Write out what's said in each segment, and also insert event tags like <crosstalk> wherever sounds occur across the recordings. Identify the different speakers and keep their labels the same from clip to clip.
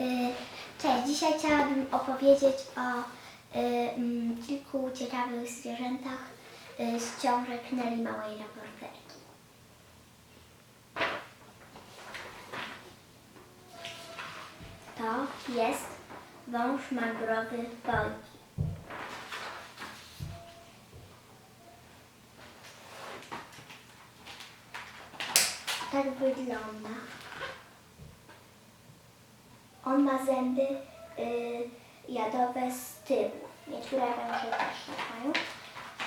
Speaker 1: Y, Cześć, dzisiaj chciałabym opowiedzieć o y, mm, kilku ciekawych zwierzętach y, z książek Nelly Małej Reporterki. To jest wąż mangrowy Bojki. Tak wygląda. On ma zęby y, jadowe z tyłu. Niektóre węże też tak mają.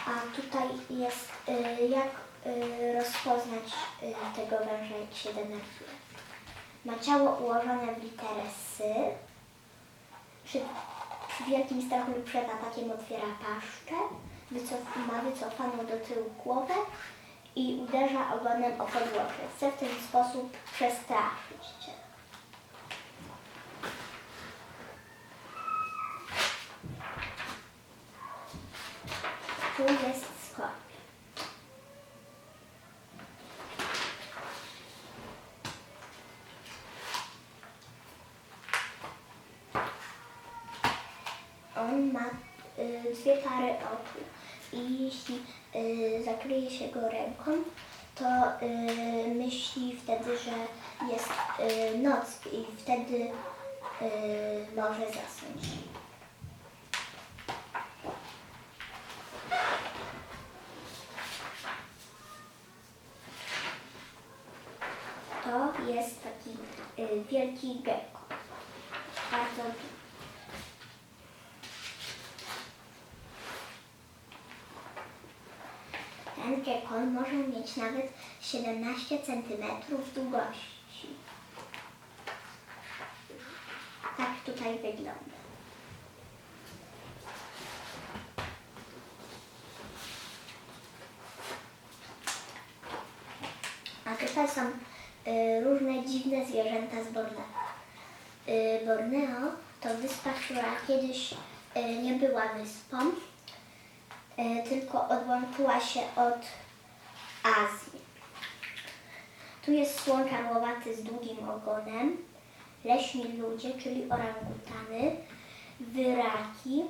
Speaker 1: A tutaj jest y, jak y, rozpoznać tego węża, jak się denerwuje. Ma ciało ułożone w literę sy. Przy, przy wielkim strachu lub przed atakiem otwiera paszczę. Wycof, ma wycofaną do tyłu głowę i uderza ogonem o podłoże. Chce w ten sposób przestraszyć Tu jest skorpion. On ma y, dwie pary oczu i jeśli y, zakryje się go ręką, to y, myśli wtedy, że jest y, noc i wtedy y, może zasnąć. To jest taki y, wielki gecko. Bardzo duży. Ten gekon może mieć nawet 17 cm długości. Tak tutaj wygląda. A tutaj są różne dziwne zwierzęta z Borneo. Y, Borneo to wyspa, która kiedyś y, nie była wyspą, y, tylko odłączyła się od Azji. Tu jest słon karłowaty z długim ogonem, leśni ludzie, czyli orangutany, wyraki,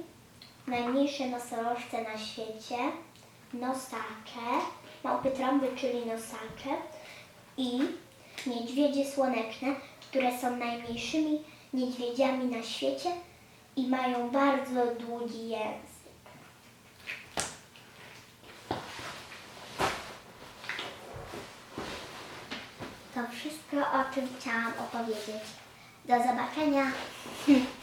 Speaker 1: najmniejsze nosorożce na świecie, nosacze, małpy trąby, czyli nosacze i niedźwiedzie słoneczne, które są najmniejszymi niedźwiedziami na świecie i mają bardzo długi język. To wszystko, o czym chciałam opowiedzieć. Do zobaczenia. <laughs>